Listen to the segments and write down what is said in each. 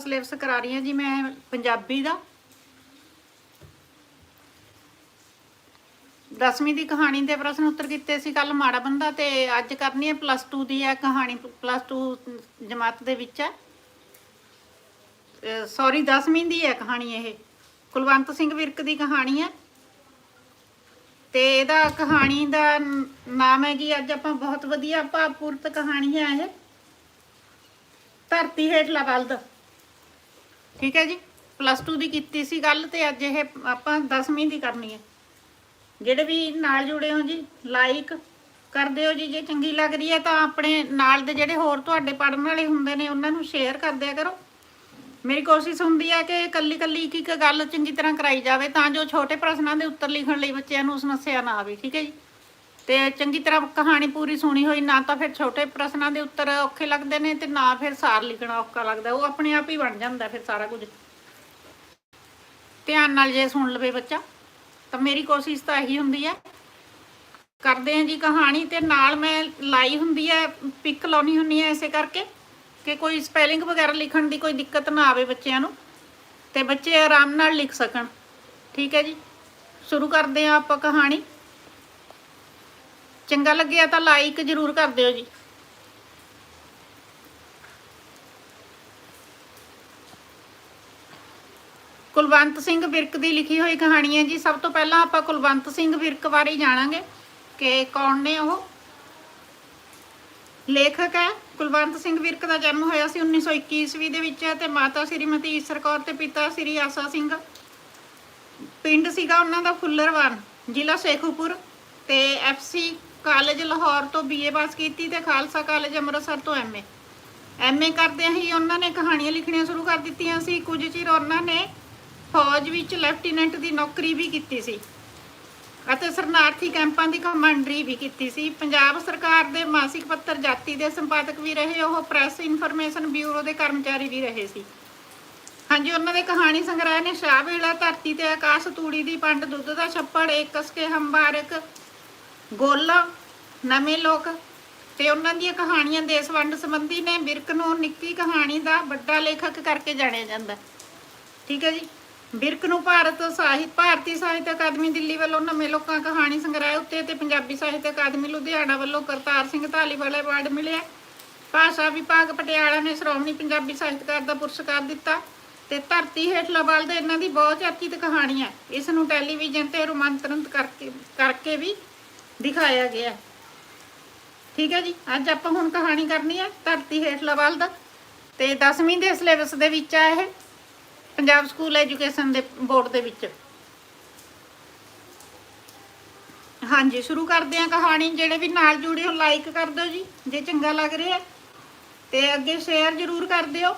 Syllabus ਕਰਾ ਰਹੀ ਹਾਂ ਜੀ ਮੈਂ ਪੰਜਾਬੀ ਦਾ। 10ਵੀਂ ਦੀ ਕਹਾਣੀ ਦੇ ਪ੍ਰਸ਼ਨ ਉੱਤਰ ਕੀਤੇ ਸੀ ਕੱਲ ਮਾੜਾ ਬੰਦਾ ਤੇ ਅੱਜ ਕਰਨੀ ਹੈ ਪਲੱਸ 2 ਦੀ ਹੈ ਕਹਾਣੀ ਪਲੱਸ 2 ਜਮਾਤ ਦੇ ਵਿੱਚ ਹੈ। ਸੌਰੀ 10ਵੀਂ ਦੀ ਹੈ ਕਹਾਣੀ ਇਹ। ਕੁਲਵੰਤ ਸਿੰਘ ਵਿਰਕ ਦੀ ਕਹਾਣੀ ਹੈ। ਤੇ ਇਹਦਾ ਕਹਾਣੀ ਦਾ ਨਾਮ ਹੈ ਜੀ, ਅੱਜ ਆਪਾਂ ਬਹੁਤ ਵਧੀਆ ਭਾਵਪੂਰਤ ਕਹਾਣੀ ਹੈ ਇਹ। ਧਰਤੀ ਹੇਠਲਾ ਬਲਦ। ਠੀਕ ਹੈ ਜੀ? ਪਲੱਸ 2 ਦੀ ਕੀਤੀ ਸੀ ਗੱਲ ਤੇ ਅੱਜ ਇਹ ਆਪਾਂ 10ਵੀਂ ਦੀ ਕਰਨੀ ਹੈ। ਜਿਹੜੇ ਵੀ ਨਾਲ ਜੁੜੇ ਹੋ ਜੀ ਲਾਈਕ ਕਰ ਦਿਓ ਜੀ, ਜੇ ਚੰਗੀ ਲੱਗ ਰਹੀ ਹੈ ਤਾਂ ਆਪਣੇ ਨਾਲ ਦੇ ਜਿਹੜੇ ਹੋਰ ਤੁਹਾਡੇ ਪੜਨ ਵਾਲੇ ਹੁੰਦੇ ਨੇ, ਉਹਨਾਂ ਨੂੰ ਸ਼ੇਅਰ ਕਰ ਦਿਆ ਕਰੋ। ਮੇਰੀ ਕੋਸ਼ਿਸ਼ ਹੁੰਦੀ ਹੈ ਕਿ ਕੱਲੀ ਕੱਲੀ ਇੱਕ ਇੱਕ ਗੱਲ ਚੰਗੀ ਤਰ੍ਹਾਂ ਕਰਾਈ ਜਾਵੇ, ਤਾਂ ਜੋ ਛੋਟੇ ਪ੍ਰਸ਼ਨਾਂ ਦੇ ਉੱਤਰ ਲਿਖਣ ਲਈ ਬੱਚਿਆਂ ਨੂੰ ਸਮੱਸਿਆ ਨਾ ਆਵੇ, ਠੀਕ ਹੈ ਜੀ? ਤੇ ਚੰਗੀ ਤਰ੍ਹਾਂ ਕਹਾਣੀ ਪੂਰੀ ਸੁਣੀ ਹੋਈ, ਨਾ ਤਾਂ ਫਿਰ ਛੋਟੇ ਪ੍ਰਸ਼ਨਾਂ ਦੇ ਉੱਤਰ ਔਖੇ ਲੱਗਦੇ ਨੇ ਤੇ ਨਾ ਫਿਰ ਸਾਰ ਲਿਖਣਾ ਔਖਾ ਲੱਗਦਾ। ਉਹ ਆਪਣੇ ਆਪ ਹੀ ਬਣ ਜਾਂਦਾ ਫਿਰ ਸਾਰਾ ਕੁਝ। ਧਿਆਨ ਨਾਲ ਜੇ ਸੁਣ ਲਵੇ ਬੱਚਾ, ਤਾਂ ਮੇਰੀ ਕੋਸ਼ਿਸ਼ ਤਾਂ ਇਹੀ ਹੁੰਦੀ ਹੈ। ਕਰਦੇ ਹਾਂ ਜੀ ਕਹਾਣੀ ਤੇ ਨਾਲ ਮੈਂ ਲਾਈ ਹੁੰਦੀ ਹੈ, ਪਿਕ ਲਾਉਣੀ ਹੁੰਦੀ ਹੈ ਐਸੇ ਕਰਕੇ ਕਿ ਕੋਈ ਸਪੈਲਿੰਗ ਵਗੈਰਾ ਲਿਖਣ ਦੀ ਕੋਈ ਦਿੱਕਤ ਨਾ ਆਵੇ ਬੱਚਿਆਂ ਨੂੰ ਤੇ ਬੱਚੇ ਆਰਾਮ ਨਾਲ ਲਿਖ ਸਕਣ। ਠੀਕ ਹੈ ਜੀ? ਸ਼ੁਰੂ ਕਰਦੇ ਹਾਂ ਆਪਾਂ ਕਹਾਣੀ। ਚੰਗਾ ਲੱਗਿਆ ਤਾਂ ਲਾਈਕ ਜ਼ਰੂਰ ਕਰ ਦਿਓ ਜੀ। ਕੁਲਵੰਤ ਸਿੰਘ ਵਿਰਕ ਦੀ ਲਿਖੀ ਹੋਈ ਕਹਾਣੀ ਹੈ ਜੀ। ਸਭ ਤੋਂ ਪਹਿਲਾਂ ਆਪਾਂ ਕੁਲਵੰਤ ਸਿੰਘ ਵਿਰਕ ਬਾਰੇ ਜਾਣਾਂਗੇ ਕਿ ਕੌਣ ਨੇ ਉਹ। ਲੇਖਕ ਹੈ। ਕੁਲਵੰਤ ਸਿੰਘ ਵਿਰਕ ਦਾ ਜਨਮ ਹੋਇਆ ਸੀ 1921 ਈਸਵੀ ਦੇ ਵਿੱਚ ਤੇ ਮਾਤਾ ਸ਼੍ਰੀਮਤੀ ਈਸਰ ਕੌਰ ਤੇ ਪਿਤਾ ਸ਼੍ਰੀ ਆਸਾ ਸਿੰਘ। ਪਿੰਡ ਸੀਗਾ ਉਹਨਾਂ ਦਾ ਫੁੱਲਰਵਾਨ, ਜ਼ਿਲ੍ਹਾ ਸ਼ੇਖੂਪੁਰ ਤੇ ਐਫਸੀ ਕਾਲਜ ਲਾਹੌਰ ਤੋਂ ਬੀਏ ਪਾਸ ਕੀਤੀ ਤੇ ਖਾਲਸਾ ਕਾਲਜ ਅੰਮ੍ਰਿਤਸਰ ਤੋਂ ਐਮਏ ਐਮਏ ਕਰਦਿਆਂ ਹੀ ਉਹਨਾਂ ਨੇ ਕਹਾਣੀਆਂ ਲਿਖਣੀਆਂ ਸ਼ੁਰੂ ਕਰ ਦਿੱਤੀਆਂ ਸੀ। ਕੁਝ ਚਿਰ ਉਹਨਾਂ ਨੇ ਫੌਜ ਵਿੱਚ ਲੈਫਟੀਨੈਂਟ ਦੀ ਨੌਕਰੀ ਵੀ ਕੀਤੀ ਸੀ ਅਤੇ ਸਰਨਾਰਥੀ ਕੈਂਪਾਂ ਦੀ ਕਮਾਂਡਰੀ ਵੀ ਕੀਤੀ ਸੀ। ਪੰਜਾਬ ਸਰਕਾਰ ਦੇ ਮਾਸਿਕ ਪੱਤਰ ਜਾਤੀ ਦੇ ਸੰਪਾਦਕ ਵੀ ਰਹੇ, ਉਹ ਪ੍ਰੈਸ ਇਨਫੋਰਮੇਸ਼ਨ ਬਿਊਰੋ ਦੇ ਕਰਮਚਾਰੀ ਵੀ ਰਹੇ ਸੀ। ਹਾਂਜੀ, ਉਹਨਾਂ ਦੇ ਕਹਾਣੀ ਸੰਗ੍ਰਹਿ ਨੇ ਸ਼ਾਹ ਵੇਲਾ ਧਰਤੀ ਤੇ ਆਕਾਸ਼ ਤੂੜੀ ਦੀ ਪੰਡ ਦੁੱਧ ਦਾ ਛੱਪੜ, ਏਕਸ ਕੇ ਹੰਬਾਰਕ ਗੋਲਾ ਨਵੇਂ ਲੋਕ ਤੇ ਉਹਨਾਂ ਦੀਆਂ ਕਹਾਣੀਆਂ ਦੇਸ਼ ਵੰਡ ਸੰਬੰਧੀ ਨੇ ਬਿਰਕ ਨੂੰ ਨਿੱਕੀ ਕਹਾਣੀ ਦਾ ਵੱਡਾ ਲੇਖਕ ਕਰਕੇ ਜਾਣਿਆ ਜਾਂਦਾ। ਠੀਕ ਹੈ ਜੀ? ਬਿਰਕ ਨੂੰ ਭਾਰਤ ਸਾਹਿਤ, ਭਾਰਤੀ ਸਾਹਿਤ ਅਕਾਦਮੀ ਦਿੱਲੀ ਵੱਲੋਂ ਨਵੇਂ ਲੋਕਾਂ ਕਹਾਣੀ ਸੰਗ੍ਰਹਿ ਉੱਤੇ ਤੇ ਪੰਜਾਬੀ ਸਾਹਿਤ ਅਕਾਦਮੀ ਲੁਧਿਆਣਾ ਵੱਲੋਂ ਕਰਤਾਰ ਸਿੰਘ ਧਾਲੀਵਾਲ ਅਵਾਰਡ ਮਿਲਿਆ। ਭਾਸ਼ਾ ਵਿਭਾਗ ਪਟਿਆਲਾ ਨੇ ਸ਼੍ਰੋਮਣੀ ਪੰਜਾਬੀ ਸਾਹਿਤਕਾਰ ਦਾ ਪੁਰਸਕਾਰ ਦਿੱਤਾ ਤੇ ਧਰਤੀ ਹੇਠਲਾ ਬਲਦ ਇਹਨਾਂ ਦੀ ਬਹੁਤ ਚਰਚਿਤ ਕਹਾਣੀ ਹੈ। ਇਸ ਨੂੰ ਟੈਲੀਵਿਜ਼ਨ ਤੇ ਰੂਮਾਂਤਰਿਤ ਕਰਕੇ ਕਰਕੇ ਵੀ ਦਿਖਾਇਆ ਗਿਆ। ਠੀਕ ਹੈ ਜੀ, ਅੱਜ ਆਪਾਂ ਹੁਣ ਕਹਾਣੀ ਕਰਨੀ ਹੈ ਧਰਤੀ ਹੇਠਲਾ ਬਲਦ ਤੇ 10ਵੀਂ ਦੇ ਸਿਲੇਬਸ ਦੇ ਵਿੱਚ ਆ ਇਹ, ਪੰਜਾਬ ਸਕੂਲ ਐਜੂਕੇਸ਼ਨ ਦੇ ਬੋਰਡ ਦੇ ਵਿੱਚ। ਹਾਂਜੀ, ਸ਼ੁਰੂ ਕਰਦੇ ਹਾਂ ਕਹਾਣੀ, ਜਿਹੜੇ ਵੀ ਨਾਲ ਜੁੜੇ ਹੋ, ਲਾਈਕ ਕਰ ਦਿਓ ਜੀ, ਜੇ ਚੰਗਾ ਲੱਗ ਰਿਹਾ ਤੇ ਅੱਗੇ ਸ਼ੇਅਰ ਜ਼ਰੂਰ ਕਰ ਦਿਓ।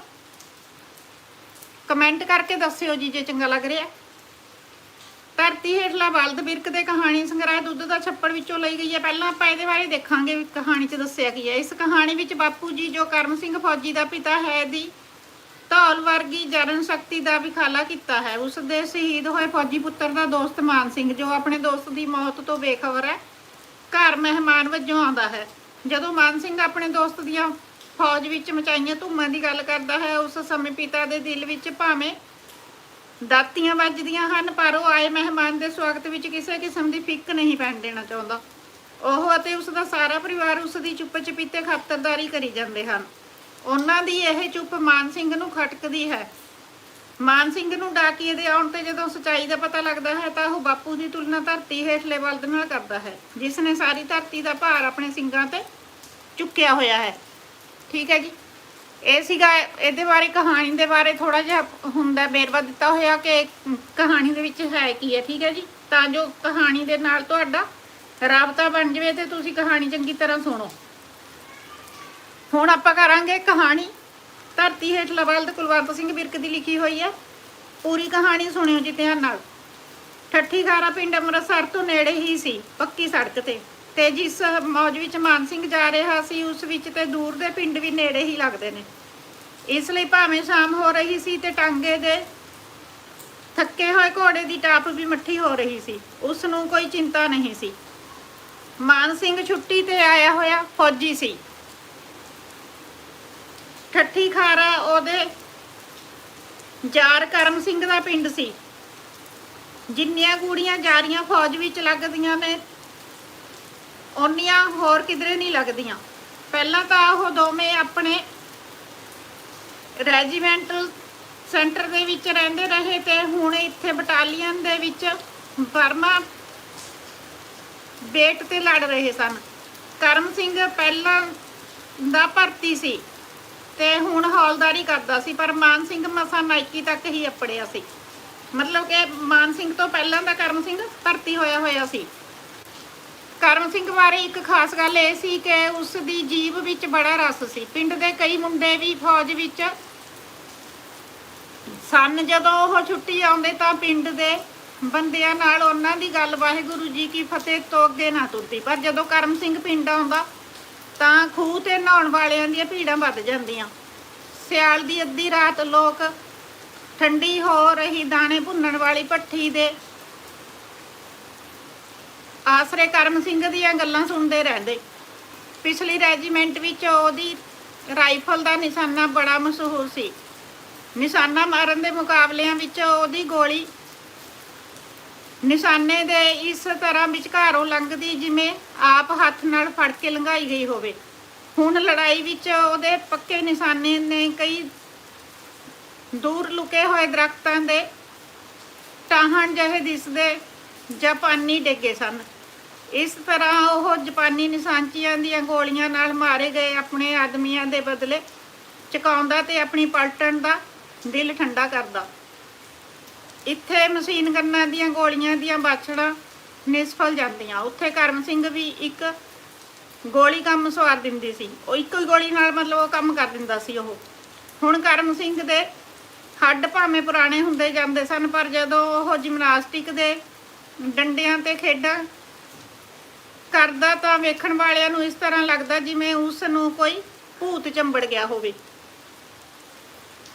ਕਮੈਂਟ ਕਰਕੇ ਦੱਸਿਓ ਜੀ, ਜੇ ਚੰਗਾ ਲੱਗ ਰਿਹਾ ਧਰਤੀ ਹੇਠਲਾ ਬਲਦ ਬਿਰਕ ਦੇ ਕਹਾਣੀ ਸੰਗ੍ਰਹਿ ਦੁੱਧ ਦਾ ਛੱਪੜ ਵਿੱਚੋਂ ਲਈ ਗਈ ਹੈ। ਪਹਿਲਾਂ ਆਪਾਂ ਇਹਦੇ ਬਾਰੇ ਦੇਖਾਂਗੇ ਵੀ ਕਹਾਣੀ 'ਚ ਦੱਸਿਆ ਕੀ ਹੈ। ਇਸ ਕਹਾਣੀ ਵਿੱਚ ਬਾਪੂ ਜੀ ਜੋ ਕਰਮ ਸਿੰਘ ਫੌਜੀ ਦਾ ਪਿਤਾ ਹੈ, ਦੀ ਧੌਲ ਵਰਗੀ ਜਰਨ ਸ਼ਕਤੀ ਦਾ ਵਿਖਾਲਾ ਕੀਤਾ ਹੈ। ਉਸ ਦੇ ਸ਼ਹੀਦ ਹੋਏ ਫੌਜੀ ਪੁੱਤਰ ਦਾ ਦੋਸਤ ਮਾਨ ਸਿੰਘ, ਜੋ ਆਪਣੇ ਦੋਸਤ ਦੀ ਮੌਤ ਤੋਂ ਬੇਖਬਰ ਹੈ, ਘਰ ਮਹਿਮਾਨ ਵਜੋਂ ਆਉਂਦਾ ਹੈ। ਜਦੋਂ ਮਾਨ ਸਿੰਘ ਆਪਣੇ ਦੋਸਤ ਦੀਆਂ ਫੌਜ ਵਿੱਚ ਮਚਾਈਆਂ ਧੂਮਾਂ ਦੀ ਗੱਲ ਕਰਦਾ ਹੈ, ਉਸ ਸਮੇਂ ਪਿਤਾ ਦੇ ਦਿਲ ਵਿੱਚ ਭਾਵੇਂ ਦਾਤੀਆਂ ਵੱਜਦੀਆਂ ਹਨ, ਪਰ ਉਹ ਆਏ ਮਹਿਮਾਨ ਦੇ ਸਵਾਗਤ ਵਿੱਚ ਕਿਸੇ ਕਿਸਮ ਦੀ ਫਿੱਕ ਨਹੀਂ ਪੈਣ ਦੇਣਾ ਚਾਹੁੰਦਾ। ਉਹ ਅਤੇ ਉਸ ਦਾ ਸਾਰਾ ਪਰਿਵਾਰ ਉਸ ਦੀ ਚੁੱਪ ਚਪੀਤੇ ਖਾਤਰਦਾਰੀ ਕਰੀ ਜਾਂਦੇ ਹਨ। ਉਹਨਾਂ ਦੀ ਇਹ ਚੁੱਪ ਮਾਨ ਸਿੰਘ ਨੂੰ ਖਟਕਦੀ ਹੈ। ਮਾਨ ਸਿੰਘ ਨੂੰ ਡਾਕੀਏ ਦੇ ਆਉਣ ਤੇ ਜਦੋਂ ਸਚਾਈ ਦਾ ਪਤਾ ਲੱਗਦਾ ਹੈ, ਤਾਂ ਉਹ ਬਾਪੂ ਦੀ ਤੁਲਨਾ ਧਰਤੀ ਹੇਠਲੇ ਬਲਦ ਨਾਲ ਕਰਦਾ ਹੈ, ਜਿਸ ਨੇ ਸਾਰੀ ਧਰਤੀ ਦਾ ਭਾਰ ਆਪਣੇ ਸਿੰਗਾਂ ਤੇ ਚੁੱਕਿਆ ਹੋਇਆ ਹੈ। ਠੀਕ ਹੈ ਜੀ। ਇਹ ਸੀਗਾ, ਇਹਦੇ ਬਾਰੇ, ਕਹਾਣੀ ਦੇ ਬਾਰੇ ਥੋੜਾ ਜਿਹਾ ਹੁੰਦਾ ਬੇਰਵਾ ਦਿੱਤਾ ਹੋਇਆ ਕਿ ਕਹਾਣੀ ਦੇ ਵਿੱਚ ਹੈ ਕੀ ਹੈ, ਠੀਕ ਹੈ ਜੀ? ਤਾਂ ਜੋ ਕਹਾਣੀ ਦੇ ਨਾਲ ਤੁਹਾਡਾ ਰਾਬਤਾ ਬਣ ਜਾਵੇ ਤੇ ਤੁਸੀਂ ਕਹਾਣੀ ਚੰਗੀ ਤਰ੍ਹਾਂ ਸੁਣੋ। ਹੁਣ ਆਪਾਂ ਕਰਾਂਗੇ ਕਹਾਣੀ। ਧਰਤੀ ਹੇਠ ਲਵਲਦ ਕੁਲਵੰਤ ਸਿੰਘ ਬਿਰਕ ਦੀ ਲਿਖੀ ਹੋਈ ਹੈ। ਪੂਰੀ ਕਹਾਣੀ ਸੁਣਿਓ ਜੀ ਧਿਆਨ ਨਾਲ। ਠੱਠੀ ਖਾਰਾ ਪਿੰਡ ਅੰਮ੍ਰਿਤਸਰ ਤੋਂ ਨੇੜੇ ਹੀ ਸੀ, ਪੱਕੀ ਸੜਕ ਤੇ। ਤੇ ਜਿਸ ਮੌਜ ਵਿੱਚ ਮਾਨ ਸਿੰਘ ਜਾ ਰਿਹਾ ਸੀ, ਉਸ ਵਿੱਚ ਤੇ ਦੂਰ ਦੇ ਪਿੰਡ ਵੀ ਨੇੜੇ ਹੀ ਲੱਗਦੇ ਨੇ। ਇਸ ਲਈ ਭਾਵੇਂ ਸ਼ਾਮ ਹੋ ਰਹੀ ਸੀ ਤੇ ਟਾਂਗੇ ਦੇ ਥੱਕੇ ਹੋਏ ਘੋੜੇ ਦੀ ਟਾਪ ਵੀ ਮੱਠੀ ਹੋ ਰਹੀ ਸੀ, ਉਸ ਨੂੰ ਕੋਈ ਚਿੰਤਾ ਨਹੀਂ ਸੀ। ਮਾਨ ਸਿੰਘ ਛੁੱਟੀ ਤੇ ਆਇਆ ਹੋਇਆ ਫੌਜੀ ਸੀ। ਠੱਠੀ ਖਾਰਾ ਉਹਦੇ ਜਾਰ ਕਰਮ ਸਿੰਘ ਦਾ ਪਿੰਡ ਸੀ। ਜਿੰਨੀਆਂ ਕੁੜੀਆਂ ਜਾਰੀਆਂ ਫੌਜ ਵਿੱਚ ਲੱਗਦੀਆਂ ਨੇ ਓਨੀਆਂ ਹੋਰ ਕਿਧਰੇ ਨਹੀਂ ਲੱਗਦੀਆਂ। ਪਹਿਲਾਂ ਤਾਂ ਉਹ ਦੋਵੇਂ ਆਪਣੇ ਰੈਜੀਮੈਂਟਲ ਸੈਂਟਰ ਦੇ ਵਿੱਚ ਰਹਿੰਦੇ ਰਹੇ ਤੇ ਹੁਣ ਇੱਥੇ ਬਟਾਲੀਅਨ ਦੇ ਵਿੱਚ ਬਰਮਾ ਬੇਟ ਤੇ ਲੜ ਰਹੇ ਸਨ। ਕਰਮ ਸਿੰਘ ਪਹਿਲਾਂ ਦਾ ਭਰਤੀ ਸੀ ਤੇ ਹੁਣ ਹੌਲਦਾਰੀ ਕਰਦਾ ਸੀ, ਪਰ ਮਾਨ ਸਿੰਘ ਮਸਾ ਨਾਇਕੀ ਤੱਕ ਹੀ ਅਪੜਿਆ ਸੀ। ਮਤਲਬ ਕਿ ਮਾਨ ਸਿੰਘ ਤੋਂ ਪਹਿਲਾਂ ਦਾ ਕਰਮ ਸਿੰਘ ਭਰਤੀ ਹੋਇਆ ਹੋਇਆ ਸੀ। ਕਰਮ ਸਿੰਘ ਬਾਰੇ ਇੱਕ ਖਾਸ ਗੱਲ ਇਹ ਸੀ ਕਿ ਉਸ ਦੀ ਜੀਬ ਵਿੱਚ ਬੜਾ ਰਸ ਸੀ। ਪਿੰਡ ਦੇ ਕਈ ਮੁੰਡੇ ਵੀ ਫੌਜ ਵਿੱਚ ਸਨ। ਜਦੋਂ ਉਹ ਛੁੱਟੀ ਆਉਂਦੇ ਤਾਂ ਪਿੰਡ ਦੇ ਬੰਦਿਆਂ ਨਾਲ ਉਹਨਾਂ ਦੀ ਗੱਲ ਵਾਹਿਗੁਰੂ ਜੀ ਕੀ ਫਤਿਹ ਤੋਂ ਅੱਗੇ ਨਾ ਤੁਰਦੀ। ਪਰ ਜਦੋਂ ਕਰਮ ਸਿੰਘ ਪਿੰਡ ਆਉਂਦਾ ਤਾਂ ਖੂਹ ਤੇ ਨਹਾਉਣ ਵਾਲਿਆਂ ਦੀਆਂ ਭੀੜਾਂ ਵੱਧ ਜਾਂਦੀਆਂ। ਸਿਆਲ ਦੀ ਅੱਧੀ ਰਾਤ ਲੋਕ ਠੰਡੀ ਹੋ ਰਹੀ ਦਾਣੇ ਭੁੰਨਣ ਵਾਲੀ ਭੱਠੀ ਦੇ ਆਸਰੇ ਕਰਮ ਸਿੰਘ ਦੀਆਂ ਗੱਲਾਂ ਸੁਣਦੇ ਰਹਿੰਦੇ। ਪਿਛਲੀ ਰੈਜੀਮੈਂਟ ਵਿੱਚ ਉਹਦੀ ਰਾਈਫਲ ਦਾ ਨਿਸ਼ਾਨਾ ਬੜਾ ਮਸ਼ਹੂਰ ਸੀ। ਨਿਸ਼ਾਨਾ ਮਾਰਨ ਦੇ ਮੁਕਾਬਲਿਆਂ ਵਿੱਚ ਉਹਦੀ ਗੋਲੀ ਨਿਸ਼ਾਨੇ ਦੇ ਇਸ ਤਰ੍ਹਾਂ ਵਿਚਕਾਰੋਂ ਲੰਘਦੀ ਜਿਵੇਂ ਆਪ ਹੱਥ ਨਾਲ ਫੜ ਕੇ ਲੰਘਾਈ ਗਈ ਹੋਵੇ। ਹੁਣ ਲੜਾਈ ਵਿੱਚ ਉਹਦੇ ਪੱਕੇ ਨਿਸ਼ਾਨੇ ਨੇ ਕਈ ਦੂਰ ਲੁਕੇ ਹੋਏ ਦਰਖਤਾਂ ਦੇ ਟਾਹਣ ਜਿਹੇ ਦਿਸਦੇ ਜਾਪਾਨੀ ਡਿੱਗੇ ਸਨ। ਇਸ ਤਰ੍ਹਾਂ ਉਹ ਜਾਪਾਨੀ ਨਿਸ਼ਾਨਚੀਆਂ ਦੀਆਂ ਗੋਲੀਆਂ ਨਾਲ ਮਾਰੇ ਗਏ ਆਪਣੇ ਆਦਮੀਆਂ ਦੇ ਬਦਲੇ, ਚੁਕਾਉਂਦਾ ਤੇ ਆਪਣੀ ਪਲਟਣ ਦਾ ਦਿਲ ਠੰਡਾ ਕਰਦਾ। ਇੱਥੇ ਮਸ਼ੀਨ ਗੰਨਾਂ ਦੀਆਂ ਗੋਲੀਆਂ ਦੀਆਂ ਬਾਛੜਾਂ ਨਿਸਫਲ ਜਾਂਦੀਆਂ। ਉੱਥੇ ਕਰਮ ਸਿੰਘ ਵੀ ਇੱਕ ਗੋਲੀ ਕੰਮ ਸਵਾਰ ਦਿੰਦੀ ਸੀ। ਉਹ ਇੱਕੋ ਹੀ ਗੋਲੀ ਨਾਲ ਮਤਲਬ ਉਹ ਕੰਮ ਕਰ ਦਿੰਦਾ ਸੀ ਉਹ। ਹੁਣ ਕਰਮ ਸਿੰਘ ਦੇ ਹੱਡ ਭਾਵੇਂ ਪੁਰਾਣੇ ਹੁੰਦੇ ਜਾਂਦੇ ਸਨ, ਪਰ ਜਦੋਂ ਉਹ ਜਿਮਨਾਸਟਿਕ ਦੇ ਡੰਡਿਆਂ ਤੇ ਖੇਡਾਂ ਕਰਦਾ ਤਾਂ ਵੇਖਣ ਵਾਲਿਆਂ ਨੂੰ ਇਸ ਤਰ੍ਹਾਂ ਲੱਗਦਾ ਜਿਵੇਂ ਉਸ ਨੂੰ ਕੋਈ ਭੂਤ ਚੰਬੜ ਗਿਆ ਹੋਵੇ।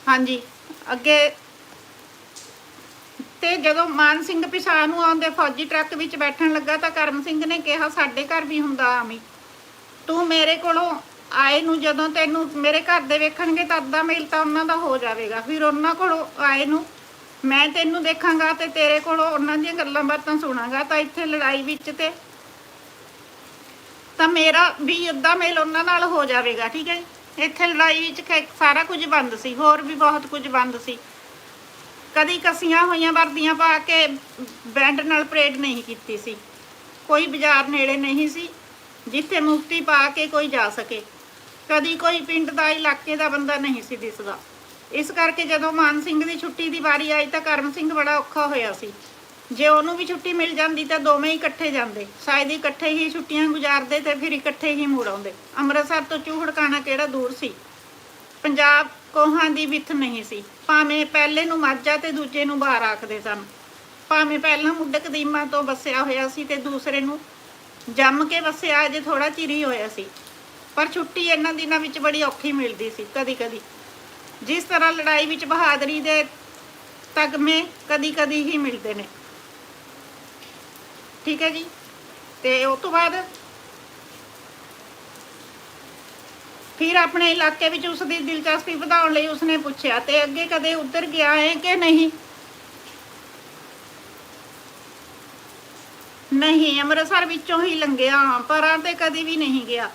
ਹਾਂਜੀ, ਅੱਗੇ ਤੇ ਜਦੋਂ ਮਾਨ ਸਿੰਘ ਪਿਛਾ ਨੂੰ ਆਉਂਦੇ ਫੌਜੀ ਟਰੱਕ ਵਿੱਚ ਬੈਠਣ ਲੱਗਾ ਤਾਂ ਕਰਮ ਸਿੰਘ ਨੇ ਕਿਹਾ, ਸਾਡੇ ਘਰ ਵੀ ਹੁੰਦਾ ਆਮੀ। ਤੂੰ ਮੇਰੇ ਕੋਲੋਂ ਆਏ ਨੂੰ ਜਦੋਂ ਤੈਨੂੰ ਮੇਰੇ ਘਰ ਦੇ ਵੇਖਣਗੇ ਤਾਂ ਅੱਧਾ ਮੇਲ ਤਾਂ ਉਹਨਾਂ ਦਾ ਹੋ ਜਾਵੇਗਾ। ਫਿਰ ਉਹਨਾਂ ਕੋਲੋਂ ਆਏ ਨੂੰ ਮੈਂ ਤੈਨੂੰ ਦੇਖਾਂਗਾ ਤੇ ਤੇਰੇ ਕੋਲੋਂ ਉਹਨਾਂ ਦੀਆਂ ਗੱਲਾਂ ਬਾਤਾਂ ਸੁਣਾਂਗਾ ਤਾਂ ਇੱਥੇ ਲੜਾਈ ਵਿੱਚ ਤੇ ਤਾਂ ਮੇਰਾ ਵੀ ਅੱਧਾ ਮੇਲ ਉਹਨਾਂ ਨਾਲ ਹੋ ਜਾਵੇਗਾ, ਠੀਕ ਹੈ ਇੱਥੇ ਲੜਾਈ ਵਿੱਚ ਸਾਰਾ ਕੁਝ ਬੰਦ ਸੀ, ਹੋਰ ਵੀ ਬਹੁਤ ਕੁਝ ਬੰਦ ਸੀ। ਕਦੀ ਕਸੀਆਂ ਹੋਈਆਂ ਵਰਦੀਆਂ ਪਾ ਕੇ ਬੈਂਡ ਨਾਲ ਪਰੇਡ ਨਹੀਂ ਕੀਤੀ ਸੀ। ਕੋਈ ਬਾਜ਼ਾਰ ਨੇੜੇ ਨਹੀਂ ਸੀ, ਜਿੱਥੇ ਮੁਕਤੀ ਪਾ ਕੇ ਕੋਈ ਜਾ ਸਕੇ। ਕਦੀ ਕੋਈ ਪਿੰਡ ਦਾ, ਇਲਾਕੇ ਦਾ ਬੰਦਾ ਨਹੀਂ ਸੀ ਦਿਸਦਾ। ਇਸ ਕਰਕੇ ਜਦੋਂ ਮਾਨ ਸਿੰਘ ਦੀ ਛੁੱਟੀ ਦੀ ਵਾਰੀ ਆਈ ਤਾਂ ਕਰਮ ਸਿੰਘ ਬੜਾ ਔਖਾ ਹੋਇਆ ਸੀ। ਜੇ ਉਹਨੂੰ ਵੀ ਛੁੱਟੀ ਮਿਲ ਜਾਂਦੀ ਤਾਂ ਦੋਵੇਂ ਹੀ ਇਕੱਠੇ ਜਾਂਦੇ। ਸ਼ਾਇਦ ਇਕੱਠੇ ਹੀ ਛੁੱਟੀਆਂ ਗੁਜ਼ਾਰਦੇ ਤੇ ਫਿਰ ਇਕੱਠੇ ਹੀ ਮੁੜ ਆਉਂਦੇ। ਅੰਮ੍ਰਿਤਸਰ ਤੋਂ ਚੂਹੜਕਾਣਾ ਕਿਹੜਾ ਦੂਰ ਸੀ? ਪੰਜਾਬ ਕੋਹਾਂ ਦੀ ਵਿੱਥ ਨਹੀਂ ਸੀ। ਭਾਵੇਂ ਪਹਿਲੇ ਨੂੰ ਮਾਝਾ ਤੇ ਦੂਜੇ ਨੂੰ ਬਾਹਰ ਆਖਦੇ ਸਨ। ਭਾਵੇਂ ਪਹਿਲਾਂ ਮੁੱਢ ਕਦੀਮਾ ਤੋਂ ਵਸਿਆ ਹੋਇਆ ਸੀ ਤੇ ਦੂਸਰੇ ਨੂੰ ਜੰਮ ਕੇ ਵਸਿਆ ਅਜੇ ਥੋੜਾ ਚਿਰ ਹੀ ਹੋਇਆ ਸੀ। ਪਰ ਛੁੱਟੀ ਇਹਨਾਂ ਦਿਨਾਂ ਵਿੱਚ ਬੜੀ ਔਖੀ ਮਿਲਦੀ ਸੀ ਕਦੀ ਕਦੀ ਜਿਸ ਤਰ੍ਹਾਂ ਲੜਾਈ ਵਿੱਚ ਬਹਾਦਰੀ ਦੇ ਤਗਮੇ ਕਦੀ ਕਦੀ ਹੀ ਮਿਲਦੇ ਨੇ। ਠੀਕ ਹੈ ਜੀ? ਤੇ ਉਸ ਤੋਂ ਬਾਅਦ ਫਿਰ ਆਪਣੇ ਇਲਾਕੇ ਵਿੱਚ ਉਸ ਦੀ ਦਿਲਚਸਪੀ ਵਧਾਉਣ ਲਈ ਉਸਨੇ ਪੁੱਛਿਆ, ਤੇ ਅੱਗੇ ਕਦੇ ਉੱਧਰ ਗਿਆ ਹੈ ਕਿ ਨਹੀਂ? ਨਹੀਂ, ਅੰਮ੍ਰਿਤਸਰ ਵਿੱਚੋਂ ਹੀ ਲੰਘਿਆ ਪਰਾਂ ਤੇ ਕਦੀ ਵੀ ਨਹੀਂ ਗਿਆ।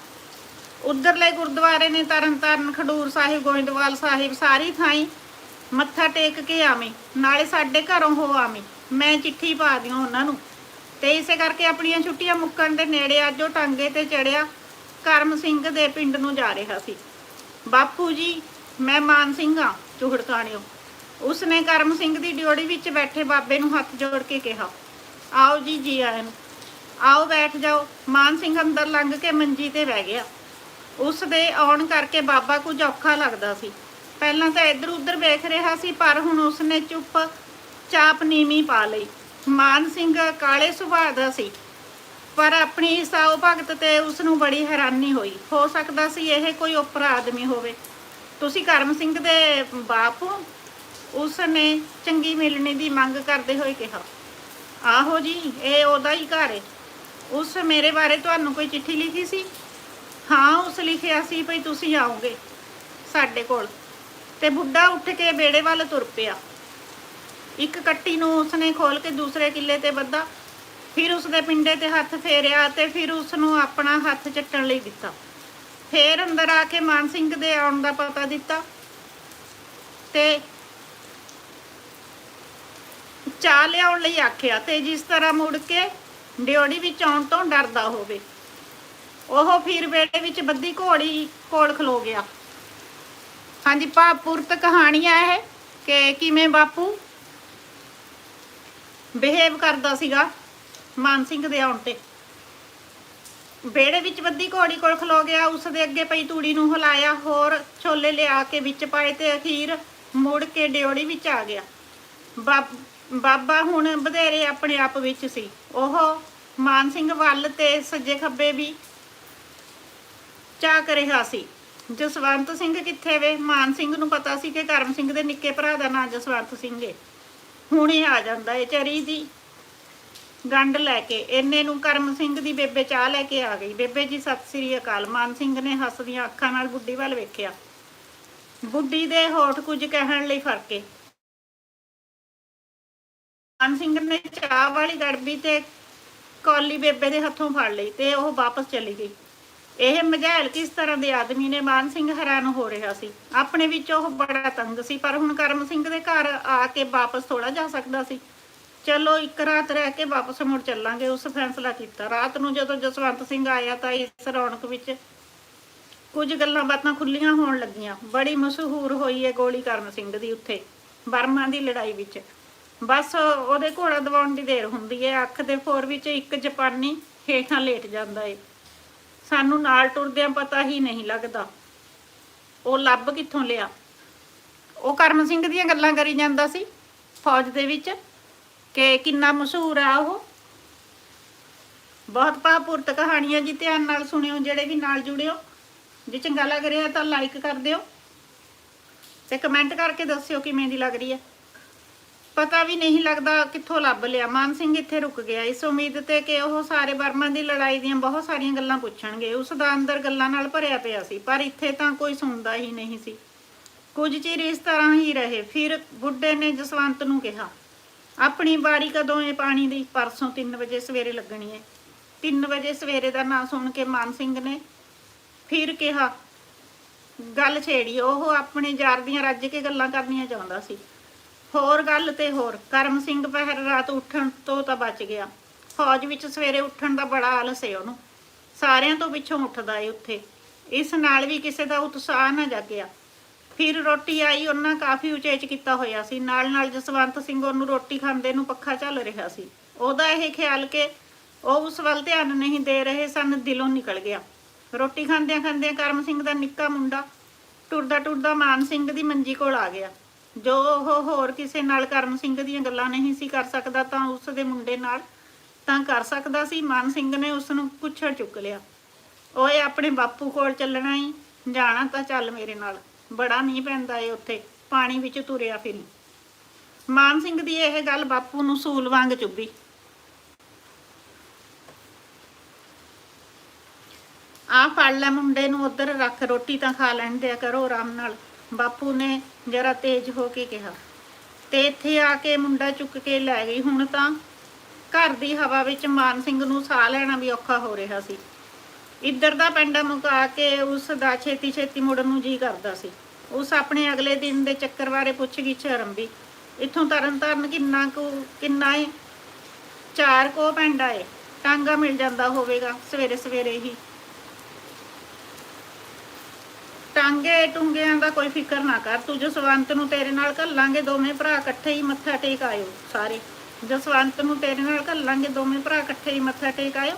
ਉਧਰਲੇ ਗੁਰਦੁਆਰੇ ਨੇ ਤਰਨਤਾਰਨ ਖਡੂਰ ਸਾਹਿਬ, ਗੋਇੰਦਵਾਲ ਸਾਹਿਬ ਸਾਰੀ ਥਾਈ ਮੱਥਾ ਟੇਕ ਕੇ ਆਵੇਂ, ਨਾਲੇ ਸਾਡੇ ਘਰੋਂ ਹੋ ਆਵੇਂ। ਮੈਂ ਚਿੱਠੀ ਪਾ ਦਿਆਂ ਉਹਨਾਂ ਨੂੰ। ਤੇ ਇਸੇ ਕਰਕੇ ਆਪਣੀਆਂ ਛੁੱਟੀਆਂ ਮੁੱਕਣ ਦੇ ਨੇੜੇ ਅੱਜ ਉਹ ਟਾਂਗੇ ਤੇ ਚੜਿਆ ਕਰਮ ਸਿੰਘ ਦੇ ਪਿੰਡ ਨੂੰ ਜਾ ਰਿਹਾ ਸੀ। ਬਾਪੂ ਜੀ, ਮੈਂ ਮਾਨ ਸਿੰਘ ਆ ਚੁਹੜਕਾਣਿਓ। ਉਸਨੇ ਕਰਮ ਸਿੰਘ ਦੀ ਡਿਓੜੀ ਵਿੱਚ ਬੈਠੇ ਬਾਬੇ ਨੂੰ ਹੱਥ ਜੋੜ ਕੇ ਕਿਹਾ, ਆਓ ਜੀ ਜੀ ਆਇਆਂ ਨੂੰ। ਆਓ ਬੈਠ ਜਾਓ। ਮਾਨ ਸਿੰਘ ਅੰਦਰ ਲੰਘ ਕੇ ਮੰਜੀ ਤੇ ਬਹਿ ਗਿਆ। ਉਸ ਦੇ ਆਉਣ ਕਰਕੇ ਬਾਬਾ ਕੁਝ ਔਖਾ ਲੱਗਦਾ ਸੀ। ਪਹਿਲਾਂ ਤਾਂ ਇੱਧਰ ਉੱਧਰ ਵੇਖ ਰਿਹਾ ਸੀ, ਪਰ ਹੁਣ ਉਸਨੇ ਚੁੱਪ ਚਾਪ ਨੀਵੀਂ ਪਾ ਲਈ। ਮਾਨ ਸਿੰਘ ਕਾਲੇ ਸੁਭਾਅ ਦਾ ਸੀ, ਪਰ ਆਪਣੀ ਸਾਉ ਭਗਤ ਤੇ ਉਸ ਨੂੰ ਬੜੀ ਹੈਰਾਨੀ ਹੋਈ। ਹੋ ਸਕਦਾ ਸੀ ਇਹ ਕੋਈ ਉਪਰ ਆਦਮੀ ਹੋਵੇ। ਤੁਸੀਂ ਕਰਮ ਸਿੰਘ ਦੇ ਬਾਪ ਹੋ? ਉਸ ਨੇ ਚੰਗੀ ਮਿਲਣੀ ਦੀ ਮੰਗ ਕਰਦੇ ਹੋਏ ਕਿਹਾ। ਆਹੋ ਜੀ, ਇਹ ਉਹਦਾ ਹੀ ਘਰ ਹੈ ਉਸ ਮੇਰੇ ਬਾਰੇ ਤੁਹਾਨੂੰ ਕੋਈ ਚਿੱਠੀ ਲਿਖੀ ਸੀ? ਹਾਂ, ਉਸ ਲਿਖਿਆ ਸੀ ਭਈ ਤੁਸੀਂ ਆਓਗੇ ਸਾਡੇ ਕੋਲ। ਤੇ ਬੁੱਢਾ ਉੱਠ ਕੇ ਬੇੜੇ ਵੱਲ ਤੁਰ ਪਿਆ। ਇੱਕ ਕੱਟੀ ਨੂੰ ਉਸਨੇ ਖੋਲ ਕੇ ਦੂਸਰੇ ਕਿੱਲੇ ਤੇ ਬੱਧਾ ਫਿਰ ਉਸਦੇ ਪਿੰਡੇ ਤੇ ਹੱਥ ਫੇਰਿਆ ਤੇ ਫਿਰ ਉਸ ਨੂੰ ਆਪਣਾ ਹੱਥ ਚੱਟਣ ਲਈ ਦਿੱਤਾ। ਫੇਰ ਅੰਦਰ ਆ ਕੇ ਮਾਨ ਸਿੰਘ ਦੇ ਆਉਣ ਦਾ ਪਤਾ ਦਿੱਤਾ। ਤੇ ਚਾਹ ਲਿਆਉਣ ਲਈ ਆਖਿਆ ਤੇ ਜਿਸ ਤਰ੍ਹਾਂ ਮੁੜ ਕੇ ਡਿਓੜੀ ਵਿੱਚ ਆਉਣ ਤੋਂ ਡਰਦਾ ਹੋਵੇ। ਉਹ ਫਿਰ ਬੇੜੇ ਵਿੱਚ ਬੱਦੀ ਘੋੜੀ ਕੋਲ ਖਲੋ ਗਿਆ। ਹਾਂਜੀ ਭਾਵਪੂਰਤ ਕਹਾਣੀ ਆ ਇਹ ਕਿ ਕਿਵੇਂ ਬਾਪੂ ਬਿਹੇਵ ਕਰਦਾ ਸੀਗਾ ਮਾਨ ਸਿੰਘ ਦੇ ਆਉਣ ਤੇ। ਬੇੜੇ ਵਿੱਚ ਬੱਦੀ ਘੋੜੀ ਕੋਲ ਖਲੋ ਗਿਆ, ਉਸ ਦੇ ਅੱਗੇ ਪਈ ਤੂੜੀ ਨੂੰ ਹਿਲਾਇਆ, ਹੋਰ ਛੋਲੇ ਲਿਆ ਕੇ ਵਿੱਚ ਪਾਏ ਤੇ ਅਖੀਰ ਮੁੜ ਕੇ ਡਿਓੜੀ ਵਿੱਚ ਆ ਗਿਆ। ਬਾਬ- ਬਾਬਾ ਹੁਣ ਬਧੇਰੇ ਆਪਣੇ ਆਪ ਵਿੱਚ ਸੀ। ਉਹ ਮਾਨ ਸਿੰਘ ਵੱਲ ਤੇ ਸੱਜੇ ਖੱਬੇ ਵੀ ਝਾਕ ਰਿਹਾ ਸੀ। ਜਸਵੰਤ ਸਿੰਘ ਕਿੱਥੇ ਵੇ? ਮਾਨ ਸਿੰਘ ਨੂੰ ਪਤਾ ਸੀ ਕਿ ਕਰਮ ਸਿੰਘ ਦੇ ਨਿੱਕੇ ਭਰਾ ਦਾ ਨਾਂ ਜਸਵੰਤ ਸਿੰਘ ਏ। ਹੁਣੇ ਆ ਜਾਂਦਾ ਏ ਚਰੀ ਦੀ ਗੰਢ ਲੈ ਕੇ ਇੰਨੇ ਨੂੰ ਕਰਮ ਸਿੰਘ ਦੀ ਬੇਬੇ ਚਾਹ ਲੈ ਕੇ ਆ ਗਈ। ਬੇਬੇ ਜੀ, ਸਤਿ ਸ੍ਰੀ ਅਕਾਲ। ਮਾਨ ਸਿੰਘ ਨੇ ਹੱਸਦੀਆਂ ਅੱਖਾਂ ਨਾਲ ਬੁੱਢੀ ਵੱਲ ਵੇਖਿਆ। ਬੁੱਢੀ ਦੇ ਹੋਠ ਕੁਝ ਕਹਿਣ ਲਈ ਫਰਕੇ ਮਾਨ ਸਿੰਘ ਨੇ ਚਾਹ ਵਾਲੀ ਗੜਬੀ ਤੇ ਕੌਲੀ ਬੇਬੇ ਦੇ ਹੱਥੋਂ ਫੜ ਲਈ ਤੇ ਉਹ ਵਾਪਸ ਚਲੀ ਗਈ। ਇਹ ਮਝੈਲ ਕਿਸ ਤਰ੍ਹਾਂ ਦੇ ਆਦਮੀ ਨੇ? ਮਾਨ ਸਿੰਘ ਹੈਰਾਨ ਹੋ ਰਿਹਾ ਸੀ। ਆਪਣੇ ਵਿੱਚ ਉਹ ਬੜਾ ਤੰਗ ਸੀ, ਪਰ ਹੁਣ ਕਰਮ ਸਿੰਘ ਦੇ ਘਰ ਆ ਕੇ ਵਾਪਸ ਥੋੜਾ ਜਾ ਸਕਦਾ ਸੀ। ਚਲੋ, ਇੱਕ ਰਾਤ ਰਹਿ ਕੇ ਵਾਪਸ ਮੁੜ ਚੱਲਾਂਗੇ, ਉਸ ਫੈਸਲਾ ਕੀਤਾ। ਰਾਤ ਨੂੰ ਜਦੋਂ ਜਸਵੰਤ ਸਿੰਘ ਆਇਆ ਤਾਂ ਇਸ ਰੌਣਕ ਵਿੱਚ ਕੁਝ ਗੱਲਾਂ ਬਾਤਾਂ ਖੁੱਲੀਆਂ ਹੋਣ ਲੱਗੀਆਂ। ਬੜੀ ਮਸ਼ਹੂਰ ਹੋਈ ਹੈ ਗੋਲੀ ਕਰਮ ਸਿੰਘ ਦੀ ਉੱਥੇ ਬਰਮਾ ਦੀ ਲੜਾਈ ਵਿੱਚ। ਬਸ ਉਹਦੇ ਘੋੜਾ ਦਵਾਉਣ ਦੀ ਦੇਰ ਹੁੰਦੀ ਹੈ ਅੱਖ ਦੇ ਫੋਰ ਵਿੱਚ ਇੱਕ ਜਾਪਾਨੀ ਹੇਠਾਂ ਲੇਟ ਜਾਂਦਾ ਏ। ਸਾਨੂੰ ਨਾਲ ਟੁਰਦਿਆਂ ਪਤਾ ਹੀ ਨਹੀਂ ਲੱਗਦਾ। ਉਹ ਲੱਭ ਕਿੱਥੋਂ ਲਿਆ? ਉਹ ਕਰਮ ਸਿੰਘ ਦੀਆਂ ਗੱਲਾਂ ਕਰੀ ਜਾਂਦਾ ਸੀ ਫੌਜ ਦੇ ਵਿੱਚ ਕਿ ਕਿੰਨਾ ਮਸ਼ਹੂਰ ਆ ਉਹ। ਬਹੁਤ ਭਾਵਪੂਰਤ ਕਹਾਣੀ ਹੈ ਜੀ ਧਿਆਨ ਨਾਲ ਸੁਣਿਓ, ਜਿਹੜੇ ਵੀ ਨਾਲ ਜੁੜਿਓ। ਜੇ ਚੰਗਾ ਲੱਗ ਰਿਹਾ ਤਾਂ ਲਾਈਕ ਕਰ ਦਿਓ ਤੇ ਕਮੈਂਟ ਕਰਕੇ ਦੱਸਿਓ ਕਿਵੇਂ ਦੀ ਲੱਗ ਰਹੀ ਹੈ। ਪਤਾ ਵੀ ਨਹੀਂ ਲੱਗਦਾ ਕਿੱਥੋਂ ਲੱਭ ਲਿਆ। ਮਾਨ ਸਿੰਘ ਇੱਥੇ ਰੁਕ ਗਿਆ। ਇਸ ਉਮੀਦ ਤੇ ਕਿ ਉਹ ਸਾਰੇ ਬਰਮਾ ਦੀ ਲੜਾਈ ਦੀਆਂ ਬਹੁਤ ਸਾਰੀਆਂ ਗੱਲਾਂ ਪੁੱਛਣਗੇ। ਉਸ ਦਾ ਅੰਦਰ ਗੱਲਾਂ ਨਾਲ ਭਰਿਆ ਪਿਆ ਸੀ, ਪਰ ਇੱਥੇ ਤਾਂ ਕੋਈ ਸੁਣਦਾ ਹੀ ਨਹੀਂ ਸੀ। ਕੁਝ ਚਿਰ ਇਸ ਤਰ੍ਹਾਂ ਹੀ ਰਹੇ। ਫਿਰ ਬੁੱਢੇ ਨੇ ਜਸਵੰਤ ਨੂੰ ਕਿਹਾ, ਆਪਣੀ ਬਾਰੀ ਕਦੋਂ ਹੈ ਪਾਣੀ ਦੀ? ਪਰਸੋਂ 3 ਵਜੇ ਸਵੇਰੇ ਲੱਗਣੀ ਹੈ 3 ਵਜੇ ਸਵੇਰੇ ਦਾ ਨਾਂ ਸੁਣ ਕੇ ਮਾਨ ਸਿੰਘ ਨੇ ਫਿਰ ਕਿਹਾ, ਗੱਲ ਛੇੜੀ, ਉਹ ਆਪਣੇ ਯਾਰ ਦੀਆਂ ਰੱਜ ਕੇ ਗੱਲਾਂ ਕਰਨੀਆਂ ਚਾਹੁੰਦਾ ਸੀ। ਹੋਰ ਗੱਲ ਤੇ ਹੋਰ। ਕਰਮ ਸਿੰਘ ਪਹਿਰ ਰਾਤ ਉੱਠਣ ਤੋਂ ਤਾਂ ਬਚ ਗਿਆ। ਫੌਜ ਵਿੱਚ ਸਵੇਰੇ ਉੱਠਣ ਦਾ ਬੜਾ ਆਲਸ ਹੈ ਉਹਨੂੰ। ਸਾਰਿਆਂ ਤੋਂ ਪਿੱਛੋਂ ਉੱਠਦਾ ਏ ਉੱਥੇ। ਇਸ ਨਾਲ ਵੀ ਕਿਸੇ ਦਾ ਉਤਸ਼ਾਹ ਨਾ ਜਾਗਿਆ। ਫਿਰ ਰੋਟੀ ਆਈ, ਉਹਨਾਂ ਕਾਫੀ ਉਚੇਚ ਕੀਤਾ ਹੋਇਆ ਸੀ। ਨਾਲ ਨਾਲ ਜਸਵੰਤ ਸਿੰਘ ਉਹਨੂੰ ਰੋਟੀ ਖਾਂਦੇ ਨੂੰ ਪੱਖਾ ਚੱਲ ਰਿਹਾ ਸੀ। ਉਹਦਾ ਇਹ ਖਿਆਲ ਕਿ ਉਹ ਉਸ ਵੱਲ ਧਿਆਨ ਨਹੀਂ ਦੇ ਰਹੇ ਸਨ, ਦਿਲੋਂ ਨਿਕਲ ਗਿਆ। ਰੋਟੀ ਖਾਂਦਿਆਂ ਖਾਂਦਿਆਂ ਕਰਮ ਸਿੰਘ ਦਾ ਨਿੱਕਾ ਮੁੰਡਾ ਟੁਰਦਾ ਟੁਰਦਾ ਮਾਨ ਸਿੰਘ ਦੀ ਮੰਜੀ ਕੋਲ ਆ ਗਿਆ। ਜੋ ਉਹ ਹੋਰ ਕਿਸੇ ਨਾਲ ਕਰਮ ਸਿੰਘ ਦੀਆਂ ਗੱਲਾਂ ਨਹੀਂ ਸੀ ਕਰ ਸਕਦਾ ਤਾਂ ਉਸ ਦੇ ਮੁੰਡੇ ਨਾਲ ਤਾਂ ਕਰ ਸਕਦਾ ਸੀ। ਮਾਨ ਸਿੰਘ ਨੇ ਉਸ ਨੂੰ ਪੁੱਛੜ ਚੁੱਕ ਲਿਆ। ਓਏ, ਆਪਣੇ ਬਾਪੂ ਕੋਲ ਚੱਲਣਾ ਹੀ ਜਾਣਾ ਤਾਂ ਚੱਲ ਮੇਰੇ ਨਾਲ। ਬੜਾ ਨਹੀਂ ਪੈਂਦਾ ਏ ਉੱਥੇ, ਪਾਣੀ ਵਿੱਚ ਤੁਰਿਆ ਫਿਰੀ ਮਾਨ ਸਿੰਘ ਦੀ ਇਹ ਗੱਲ ਬਾਪੂ ਨੂੰ ਸੂਲ ਵਾਂਗ ਚੁੱਭੀ। ਆ ਫੜ ਲੈ ਮੁੰਡੇ ਨੂੰ, ਉਧਰ ਰੱਖ, ਰੋਟੀ ਤਾਂ ਖਾ ਲੈਣ ਦਿਆ ਕਰੋ ਆਰਾਮ ਨਾਲ। ਬਾਪੂ ਨੇ ਜਰਾ ਤੇਜ਼ ਹੋ ਕੇ ਕਿਹਾ, ਤੇ ਇੱਥੇ ਆ ਕੇ ਮੁੰਡਾ ਚੁੱਕ ਕੇ ਲੈ ਗਈ। ਹੁਣ ਤਾਂ ਘਰ ਦੀ ਹਵਾ ਵਿੱਚ ਮਾਨ ਸਿੰਘ ਨੂੰ ਸਾਹ ਲੈਣਾ ਵੀ ਔਖਾ ਹੋ ਰਿਹਾ ਸੀ। ਇੱਧਰ ਦਾ ਪਿੰਡਾ ਮੁਕਾ ਕੇ ਉਸ ਦਾ ਛੇਤੀ ਛੇਤੀ ਮੁੜਨ ਨੂੰ ਜੀ ਕਰਦਾ ਸੀ। ਉਸ ਆਪਣੇ ਅਗਲੇ ਦਿਨ ਦੇ ਚੱਕਰ ਬਾਰੇ ਪੁੱਛ ਗਿੱਛ ਆਰੰਭੀ ਇੱਥੋਂ ਤਰਨ ਤਾਰਨ ਕਿੰਨਾ ਕੁ, ਕਿੰਨਾ ਏ ਚਾਰ ਕੋ ਪਿੰਡਾ ਏ ਟਾਂਗਾ ਮਿਲ ਜਾਂਦਾ ਹੋਵੇਗਾ ਸਵੇਰੇ ਸਵੇਰੇ ਹੀ। ਟਾਂਗੇ ਟੁੰਗਿਆਂ ਦਾ ਕੋਈ ਫਿਕਰ ਨਾ ਕਰ, ਤੂੰ ਜਸਵੰਤ ਨੂੰ ਤੇਰੇ ਨਾਲ ਘੱਲਾਂਗੇ, ਦੋਵੇਂ ਭਰਾ ਇਕੱਠੇ ਹੀ ਮੱਥਾ ਟੇਕ ਆਇਓ ਸਾਰੇ। ਜਸਵੰਤ ਨੂੰ ਤੇਰੇ ਨਾਲ ਘੱਲਾਂਗੇ, ਦੋਵੇਂ ਭਰਾ ਇਕੱਠੇ ਹੀ ਮੱਥਾ ਟੇਕ ਆਇਓ।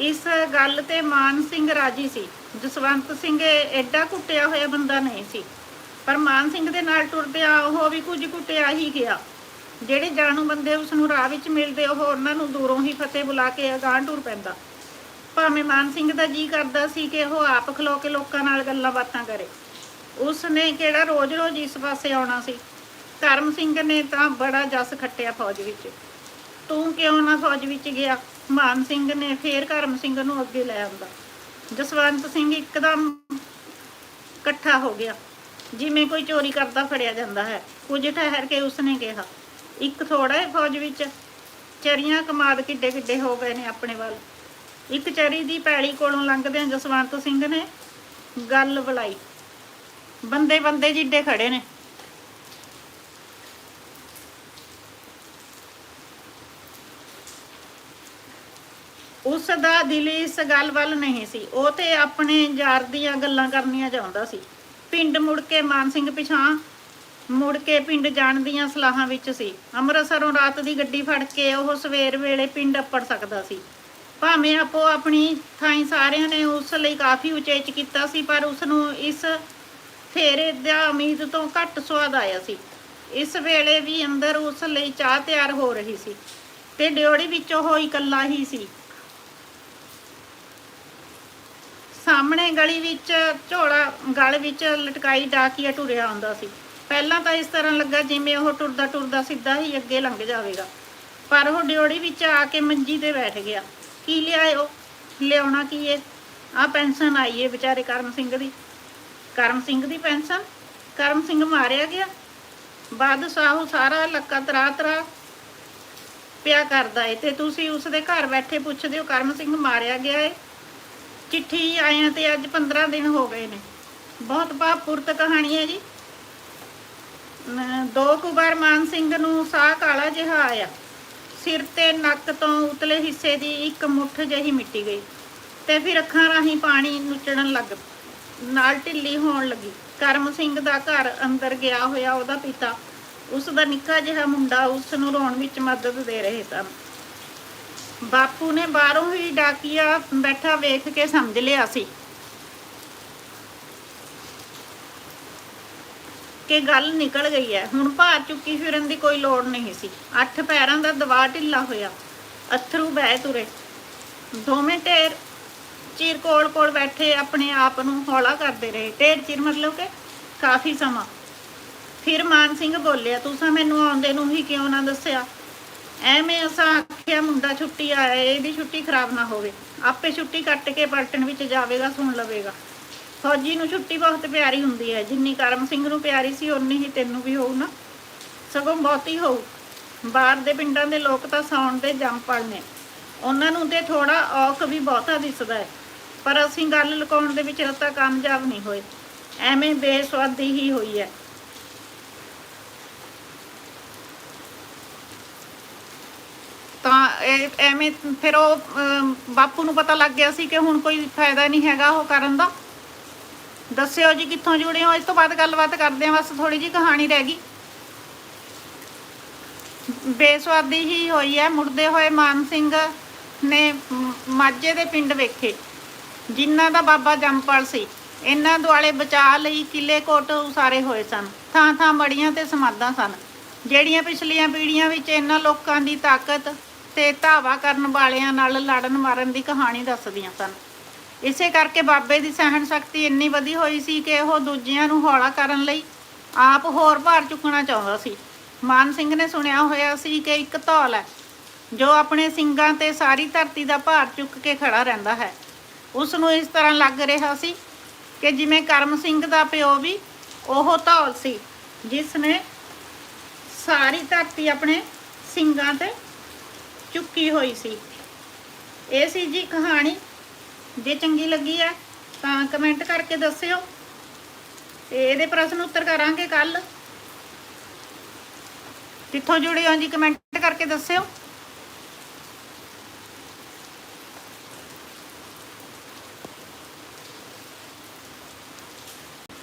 ਇਸ ਗੱਲ ਤੇ ਮਾਨ ਸਿੰਘ ਰਾਜੀ ਸੀ। ਜਸਵੰਤ ਸਿੰਘ ਐਡਾ ਕੁੱਟਿਆ ਹੋਇਆ ਬੰਦਾ ਨਹੀਂ ਸੀ। ਪਰ ਮਾਨ ਸਿੰਘ ਦੇ ਨਾਲ ਟੁਰਦਿਆਂ ਉਹ ਵੀ ਕੁਝ ਕੁੱਟਿਆ ਹੀ ਗਿਆ। ਜਿਹੜੇ ਜਾਣੂ ਬੰਦੇ ਉਸ ਨੂੰ ਰਾਹ ਵਿੱਚ ਮਿਲਦੇ, ਉਹ ਉਹਨਾਂ ਨੂੰ ਦੂਰੋਂ ਹੀ ਫਤਿਹ ਬੁਲਾ ਕੇ ਅਗਾਂਹ ਟੁਰ ਪੈਂਦਾ। ਭਾਵੇਂ ਮਾਨ ਸਿੰਘ ਦਾ ਜੀ ਕਰਦਾ ਸੀ ਕਿ ਉਹ ਆਪ ਖਲੋ ਕੇ ਲੋਕਾਂ ਨਾਲ ਗੱਲਾਂ ਬਾਤਾਂ ਕਰੇ। ਉਸ ਨੇ ਕਿਹੜਾ ਰੋਜ਼-ਰੋਜ਼ ਇਸ ਪਾਸੇ ਆਉਣਾ ਸੀ? ਕਰਮ ਸਿੰਘ ਨੇ ਤਾਂ ਬੜਾ ਜਸ ਖੱਟਿਆ ਫੌਜ ਵਿੱਚ। ਤੂੰ ਕਿਉਂ ਨਾ ਫੌਜ ਵਿੱਚ ਗਿਆ? ਮਾਨ ਸਿੰਘ ਨੇ ਫੇਰ ਕਰਮ ਸਿੰਘ ਨੂੰ ਅੱਗੇ ਲੈ ਆਉਂਦਾ ਜਸਵੰਤ ਸਿੰਘ ਇੱਕਦਮ ਇਕੱਠਾ ਹੋ ਗਿਆ। ਜਿਵੇਂ ਕੋਈ ਚੋਰੀ ਕਰਦਾ ਫੜਿਆ ਜਾਂਦਾ ਹੈ। ਕੁਝ ਠਹਿਰ ਕੇ ਉਸਨੇ ਕਿਹਾ, ਇੱਕ ਥੋੜਾ ਹੈ ਫੌਜ ਵਿੱਚ। ਚਰੀਆਂ ਕਮਾਦ ਕਿੱਡੇ ਕਿੱਡੇ ਹੋ ਗਏ ਨੇ ਆਪਣੇ ਵੱਲ। ਇੱਕ ਚਰੀ ਦੀ ਪੈੜੀ ਕੋਲੋਂ ਲੰਘਦਿਆਂ ਜਸਵੰਤ ਸਿੰਘ ਨੇ। ਗੱਲ ਬੁਲਾਈ। ਬੰਦੇ ਬੰਦੇ ਜਿੱਡੇ ਖੜੇ ਨੇ। ਉਸ ਦਾ ਦਿਲ ਇਸ ਗੱਲ ਵੱਲ ਨਹੀਂ ਸੀ। ਉਹ ਤੇ ਆਪਣੇ ਯਾਰ ਦੀਆਂ ਗੱਲਾਂ ਕਰਨੀਆਂ ਚਾਹੁੰਦਾ ਸੀ। ਪਿੰਡ ਮੁੜ ਕੇ ਮਾਨ ਸਿੰਘ ਪਿਛਾਂ ਮੁੜ ਕੇ ਪਿੰਡ ਜਾਣ ਦੀਆਂ ਸਲਾਹਾਂ ਵਿੱਚ ਸੀ। ਅੰਮ੍ਰਿਤਸਰੋਂ ਰਾਤ ਦੀ ਗੱਡੀ ਫੜ ਕੇ ਉਹ ਸਵੇਰ ਵੇਲੇ ਪਿੰਡ ਅੱਪੜ ਸਕਦਾ ਸੀ। ਭਾਵੇਂ ਆਪੋ ਆਪਣੀ ਥਾਈਂ ਸਾਰਿਆਂ ਨੇ ਉਸ ਲਈ ਕਾਫੀ ਉਚੇਚ ਕੀਤਾ ਸੀ, ਪਰ ਉਸ ਨੂੰ ਇਸ ਫੇਰੇ ਦਾ ਉਮੀਦ ਤੋਂ ਘੱਟ ਸਵਾਦ ਆਇਆ ਸੀ। ਇਸ ਵੇਲੇ ਵੀ ਅੰਦਰ ਉਸ ਲਈ ਚਾਹ ਤਿਆਰ ਹੋ ਰਹੀ ਸੀ ਤੇ ਡਿਓੜੀ ਵਿੱਚ ਉਹ ਇਕੱਲਾ ਹੀ ਸੀ। ਸਾਹਮਣੇ ਗਲੀ ਵਿੱਚ, ਝੋਲਾ ਗਲ ਵਿੱਚ ਲਟਕਾਈ ਡਾਕੀਆ ਟੁਰਿਆ ਆਉਂਦਾ ਸੀ। ਪਹਿਲਾਂ ਤਾਂ ਇਸ ਤਰ੍ਹਾਂ ਲੱਗਾ ਜਿਵੇਂ ਉਹ ਟੁਰਦਾ ਟੁਰਦਾ ਸਿੱਧਾ ਹੀ ਅੱਗੇ ਲੰਘ ਜਾਵੇਗਾ। ਪਰ ਉਹ ਡਿਓੜੀ ਵਿੱਚ ਆ ਕੇ ਮੰਜੀ ਤੇ ਬੈਠ ਗਿਆ। ਕੀ ਲਿਆਇਓ? ਲਿਆਉਣਾ ਕੀ ਏ? ਆ ਪੈਨਸ਼ਨ ਆਈ ਏ ਵਿਚਾਰੇ ਕਰਮ ਸਿੰਘ ਦੀ। ਕਰਮ ਸਿੰਘ ਦੀ ਪੈਨਸ਼ਨ? ਕਰਮ ਸਿੰਘ ਮਾਰਿਆ ਗਿਆ? ਬਾਦਸ਼ਾਹ ਸਾਰਾ ਲੱਕਾ ਤਰਾ ਤਰਾ ਪਿਆ ਕਰਦਾ ਏ ਤੇ ਤੁਸੀਂ ਉਸ ਦੇ ਘਰ ਬੈਠੇ ਪੁੱਛਦੇ ਹੋ ਕਰਮ ਸਿੰਘ ਮਾਰਿਆ ਗਿਆ ਏ? ਚਿੱਠੀ ਆਇਆ ਤੇ ਅੱਜ 15 ਦਿਨ ਹੋ ਗਏ ਨੇ। ਬਹੁਤ ਭਾਵਪੂਰਤ ਕਹਾਣੀ ਹੈ ਜੀ। ਦੋ ਕੁ ਵਾਰ ਮਾਨ ਸਿੰਘ ਨੂੰ ਸਾਹ ਕਾਲਾ ਜਿਹਾ ਆਇਆ। ਸਿਰ ਤੇ ਨੱਕ ਤੋਂ ਉਤਲੇ ਹਿੱਸੇ ਦੀ ਇੱਕ ਮੁੱਠ ਜਿਹੀ ਮਿੱਟੀ ਗਈ ਤੇ ਫਿਰ ਅੱਖਾਂ ਰਾਹੀਂ ਪਾਣੀ ਨੁਚੜਨ ਲੱਗ ਨਾਲ ਢਿੱਲੀ ਹੋਣ ਲੱਗੀ। ਕਰਮ ਸਿੰਘ ਦਾ ਘਰ ਅੰਦਰ ਗਿਆ ਹੋਇਆ ਉਹਦਾ ਪਿਤਾ। ਉਸ ਦਾ ਨਿੱਕਾ ਜਿਹਾ ਮੁੰਡਾ ਉਸ ਨੂੰ ਰੋਣ ਵਿੱਚ ਮਦਦ ਦੇ ਰਹੇ ਸਨ। ਬਾਪੂ ਨੇ ਬਾਹਰੋਂ ਹੀ ਡਾਕੀਆ ਬੈਠਾ ਵੇਖ ਕੇ ਸਮਝ ਲਿਆ ਸੀ। ਕਿ ਗੱਲ ਨਿਕਲ ਗਈ ਹੈ। ਹੁਣ ਭਾਰ ਚੁੱਕੀ ਫਿਰਨ ਦੀ ਕੋਈ ਲੋੜ ਨਹੀਂ ਸੀ। ਅੱਠ ਪੈਰਾਂ ਦਾ ਦਵਾ ਢਿੱਲਾ ਹੋਇਆ। ਅਥਰੂ ਬਹਿ ਤੁਰੇ। ਦੋਵੇਂ ਢੇਰ ਚਿਰ ਕੋਲ ਕੋਲ ਬੈਠੇ ਆਪਣੇ ਆਪ ਨੂੰ ਹੌਲਾ ਕਰਦੇ ਰਹੇ। ਢੇਰ ਚਿਰ ਮਤਲਬ ਕਿ ਕਾਫੀ ਸਮਾਂ। ਫਿਰ ਮਾਨ ਸਿੰਘ ਬੋਲਿਆ ਤੁਸੀਂ ਮੈਨੂੰ ਆਉਂਦੇ ਨੂੰ ਹੀ ਕਿਉਂ ਨਾ ਦੱਸਿਆ? ਐਵੇਂ ਅਸਾਂ ਆਖਿਆ, ਮੁੰਡਾ ਛੁੱਟੀ ਆਇਆ, ਇਹਦੀ ਛੁੱਟੀ ਖਰਾਬ ਨਾ ਹੋਵੇ। ਆਪੇ ਛੁੱਟੀ ਕੱਟ ਕੇ ਪਲਟਣ ਵਿੱਚ ਜਾਵੇਗਾ, ਸੁਣ ਲਵੇਗਾ। ਫੌਜੀ ਨੂੰ ਛੁੱਟੀ ਬਹੁਤ ਪਿਆਰੀ ਹੁੰਦੀ ਹੈ। ਜਿੰਨੀ ਕਰਮ ਸਿੰਘ ਨੂੰ ਪਿਆਰੀ ਸੀ ਓਨੀ ਹੀ ਤੈਨੂੰ ਵੀ ਹੋਊ ਨਾ। ਸਗੋਂ ਬਹੁਤੀ ਹੋਊ। ਬਾਹਰ ਦੇ ਪਿੰਡਾਂ ਦੇ ਲੋਕ ਤਾਂ ਸੌਣ ਦੇ ਜੰਪਲ ਨੇ। ਉਹਨਾਂ ਨੂੰ ਤੇ ਥੋੜਾ ਔਖ ਵੀ ਬਹੁਤਾ ਦਿਸਦਾ ਹੈ। ਪਰ ਅਸੀਂ ਗੱਲ ਲੁਕਾਉਣ ਦੇ ਵਿੱਚ ਰਤਾ ਕਾਮਯਾਬ ਨਹੀਂ ਹੋਏ। ਐਵੇਂ ਬੇਸਵਾਦੀ ਹੀ ਹੋਈ ਹੈ। ਤਾਂ ਐਵੇਂ ਫਿਰ ਉਹ ਅਮ, ਬਾਪੂ ਨੂੰ ਪਤਾ ਲੱਗ ਗਿਆ ਸੀ ਕਿ ਹੁਣ ਕੋਈ ਫਾਇਦਾ ਨਹੀਂ ਹੈਗਾ ਉਹ ਕਰਨ ਦਾ। ਦੱਸਿਓ ਜੀ ਕਿੱਥੋਂ ਜੁੜੇ ਹੋ? ਇਸ ਤੋਂ ਬਾਅਦ ਗੱਲਬਾਤ ਕਰਦੇ ਹਾਂ, ਬਸ ਥੋੜੀ ਜੀ ਕਹਾਣੀ ਰਹਿ ਗਈ। ਬੇਸਵਾਦੀ ਹੀ ਹੋਈ ਹੈ, ਮੁੜਦੇ ਹੋਏ ਮਾਨ ਸਿੰਘ ਨੇ ਮਾਝੇ ਦੇ ਪਿੰਡ ਵੇਖੇ, ਜਿਨ੍ਹਾਂ ਦਾ ਬਾਬਾ ਜੰਪਲ ਸੀ। ਇਹਨਾਂ ਦੁਆਲੇ ਬਚਾ ਲਈ ਕਿਲੇ ਕੋਟ ਉਸਾਰੇ ਹੋਏ ਸਨ। ਥਾਂ ਥਾਂ ਬੜੀਆਂ ਤੇ ਸਮਾਧਾਂ ਸਨ, ਜਿਹੜੀਆਂ ਪਿਛਲੀਆਂ ਪੀੜ੍ਹੀਆਂ ਵਿੱਚ ਇਹਨਾਂ ਲੋਕਾਂ ਦੀ ਤਾਕਤ ਤੇ ਧਾਵਾ ਕਰਨ ਵਾਲਿਆਂ ਨਾਲ ਲੜਨ ਮਾਰਨ ਦੀ ਕਹਾਣੀ ਦੱਸਦੀਆਂ ਸਨ। ਇਸੇ ਕਰਕੇ ਬਾਬੇ ਦੀ ਸਹਿਣ ਸ਼ਕਤੀ ਇੰਨੀ ਵਧੀ ਹੋਈ ਸੀ ਕਿ ਉਹ ਦੂਜਿਆਂ ਨੂੰ ਹੌਲਾ ਕਰਨ ਲਈ ਆਪ ਹੋਰ ਭਾਰ ਚੁੱਕਣਾ ਚਾਹੁੰਦਾ ਸੀ। ਮਾਨ ਸਿੰਘ ਨੇ ਸੁਣਿਆ ਹੋਇਆ ਸੀ ਕਿ ਇੱਕ ਧੌਲ ਹੈ, ਜੋ ਆਪਣੇ ਸਿੰਘਾਂ ਤੇ ਸਾਰੀ ਧਰਤੀ ਦਾ ਭਾਰ ਚੁੱਕ ਕੇ ਖੜਾ ਰਹਿੰਦਾ ਹੈ। ਉਸ ਨੂੰ ਇਸ ਤਰ੍ਹਾਂ ਲੱਗ ਰਿਹਾ ਸੀ ਕਿ ਜਿਵੇਂ ਕਰਮ ਸਿੰਘ ਦਾ ਪਿਓ ਵੀ ਉਹ ਧੌਲ ਸੀ, ਜਿਸ ਨੇ ਸਾਰੀ ਧਰਤੀ ਆਪਣੇ ਸਿੰਘਾਂ ਤੇ ਚੁੱਕੀ ਹੋਈ ਸੀ। ਇਹ ਸੀ ਜੀ ਕਹਾਣੀ ਜੇ ਚੰਗੀ ਲੱਗੀ ਹੈ ਤਾਂ ਕਮੈਂਟ ਕਰਕੇ ਦੱਸਿਓ। ਤੇ ਇਹਦੇ ਪ੍ਰਸ਼ਨ ਉੱਤਰ ਕਰਾਂਗੇ ਕੱਲ। ਕਿੱਥੋਂ ਜੁੜੇ ਹੋ ਜੀ ਕਮੈਂਟ ਕਰਕੇ ਦੱਸਿਓ।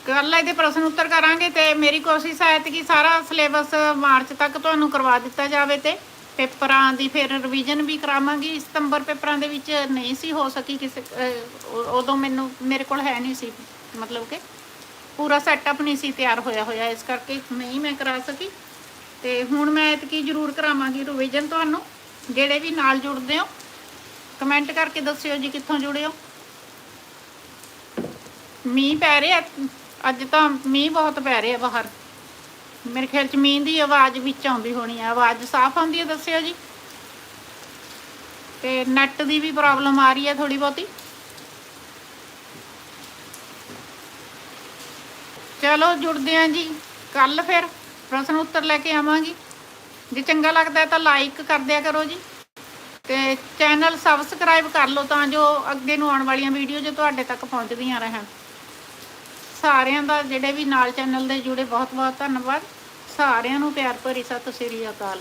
ਕੱਲ ਇਹਦੇ ਪ੍ਰਸ਼ਨ ਉੱਤਰ ਕਰਾਂਗੇ ਤੇ ਮੇਰੀ ਕੋਸ਼ਿਸ਼ ਹੈ ਕਿ ਸਾਰਾ ਸਿਲੇਬਸ ਮਾਰਚ ਤੱਕ ਤੁਹਾਨੂੰ ਕਰਵਾ ਦਿੱਤਾ ਜਾਵੇ ਤੇ। ਪੇਪਰਾਂ ਦੀ ਫਿਰ ਰਿਵੀਜ਼ਨ ਵੀ ਕਰਾਵਾਂਗੀ। ਸਤੰਬਰ ਪੇਪਰਾਂ ਦੇ ਵਿੱਚ ਨਹੀਂ ਸੀ ਹੋ ਸਕੀ ਕਿਸੇ ਅਹ, ਉਦੋਂ ਮੈਨੂੰ ਮੇਰੇ ਕੋਲ ਹੈ ਨਹੀਂ ਸੀ ਮਤਲਬ ਕਿ ਪੂਰਾ ਸੈਟਅਪ ਨਹੀਂ ਸੀ ਤਿਆਰ ਹੋਇਆ ਹੋਇਆ ਇਸ ਕਰਕੇ ਨਹੀਂ ਮੈਂ ਕਰਾ ਸਕੀ। ਤੇ ਹੁਣ ਮੈਂ ਇਤਕੀ ਜ਼ਰੂਰ ਕਰਾਵਾਂਗੀ ਰਿਵੀਜ਼ਨ ਤੁਹਾਨੂੰ। ਜਿਹੜੇ ਵੀ ਨਾਲ ਜੁੜਦੇ ਹੋ ਕਮੈਂਟ ਕਰਕੇ ਦੱਸਿਓ ਜੀ ਕਿੱਥੋਂ ਜੁੜੇ ਹੋ। ਮੀਂਹ ਪੈ ਰਿਹਾ ਅੱਜ ਤਾਂ ਮੀਂਹ ਬਹੁਤ ਪੈ ਰਿਹਾ ਬਾਹਰ। ਮੇਰੇ ਖਿਆਲ ਚ ਮੀਂਹ ਦੀ ਆਵਾਜ਼ ਵਿੱਚ ਆਉਂਦੀ ਹੋਣੀ ਹੈ ਆਵਾਜ਼ ਸਾਫ਼ ਆਉਂਦੀ ਹੈ ਦੱਸਿਓ ਜੀ। ਤੇ ਨੈਟ ਦੀ ਵੀ ਪ੍ਰੋਬਲਮ ਆ ਰਹੀ ਹੈ ਥੋੜੀ ਬਹੁਤੀ। ਚਲੋ ਜੁੜਦੇ ਆਂ ਜੀ। ਕੱਲ ਫਿਰ ਪ੍ਰਸ਼ਨ ਉੱਤਰ ਲੈ ਕੇ ਆਵਾਂਗੀ। ਜੇ ਚੰਗਾ ਲੱਗਦਾ ਤਾਂ ਲਾਈਕ ਕਰ ਦਿਆ ਕਰੋ ਜੀ। ਤੇ ਚੈਨਲ ਸਬਸਕ੍ਰਾਈਬ ਕਰ ਲਓ ਤਾਂ ਜੋ ਅੱਗੇ ਨੂੰ ਆਉਣ ਵਾਲੀਆਂ ਵੀਡੀਓ ਜੋ ਤੁਹਾਡੇ ਤੱਕ ਪਹੁੰਚਦੀਆਂ ਰਹਿਣ। ਸਾਰਿਆਂ ਦਾ ਜਿਹੜੇ ਵੀ ਨਾਲ ਚੈਨਲ ਦੇ ਜੁੜੇ ਬਹੁਤ ਬਹੁਤ ਧੰਨਵਾਦ। ਸਾਰਿਆਂ ਨੂੰ ਪਿਆਰ ਭਰੀ ਸਤਿ ਸ਼੍ਰੀ ਅਕਾਲ।